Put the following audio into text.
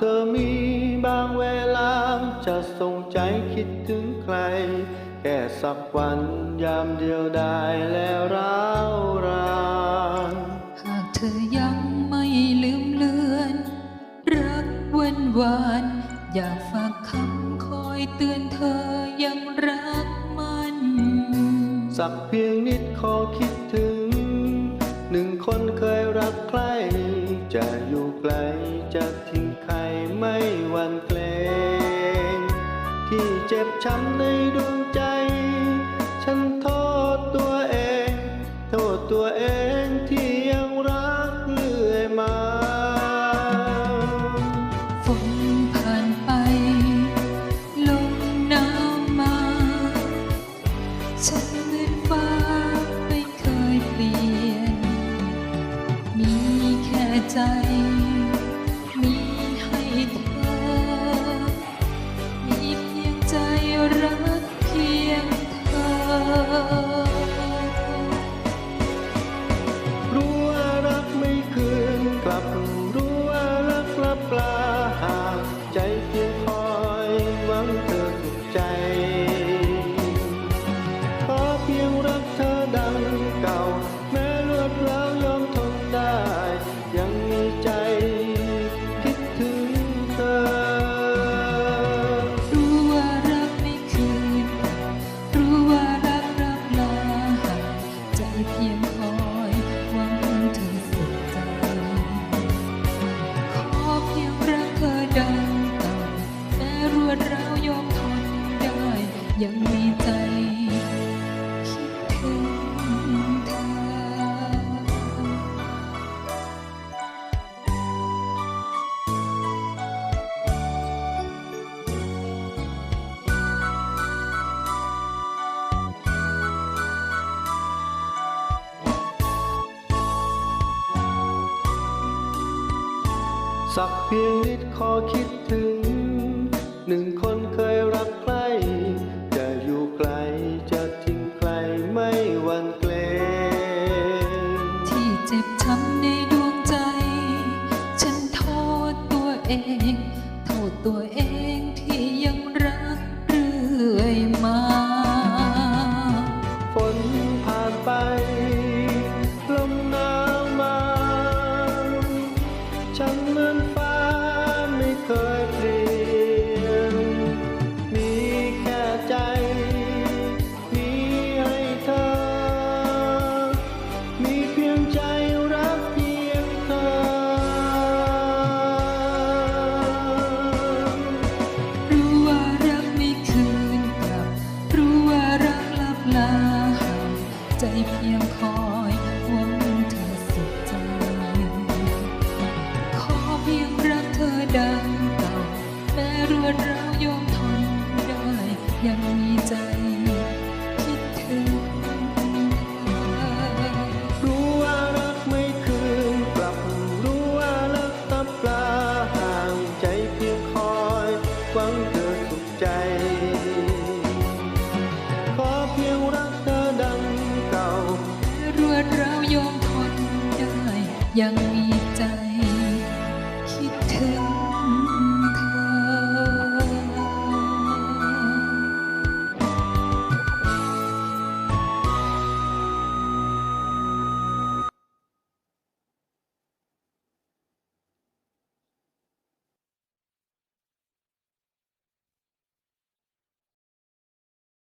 หากเธอมีบางเวลา จะส่งใจคิดถึงใคร แค่สักวันยามเดียวดายแล้วร้าวรานหากเธอยังไม่ลืมเลือน รักวันวาน อยากฝากคำคอยเตือนเธอยังรักมัน สักเพียงนิดขอคิดถึง หนึ่งคนเคยรักใครจะอยู่ ไกลจะทิ้งใครไม่หวั่นเกรงที่เจ็บช้ำในดวงใจ ฉันโทษตัวเอง โทษตัวเองที่ยังรักเรื่อยมาฝนผ่านไป ลมหนาวมา ฉันเหมือนฟ้าไม่เคยเปลี่ยน มีแค่ใจ ก่า แม้ลวดร้าวยอมทนได้ ยังมีใจคิดถึงเธอ รู้ว่ารักไม่คืน รู้ว่ารักรับลาห่างใจเพียง สักเพียงนิดขอคิดถึง หนึ่งคนเคยรักใครจะอยู่ไกลจะทิ้งใครไม่หวันเกรงที่เจ็บช้ำในดวงใจ ฉันโทษตัวเอง โทษตัวเองที่างใจ ยอมทนได้ยังมี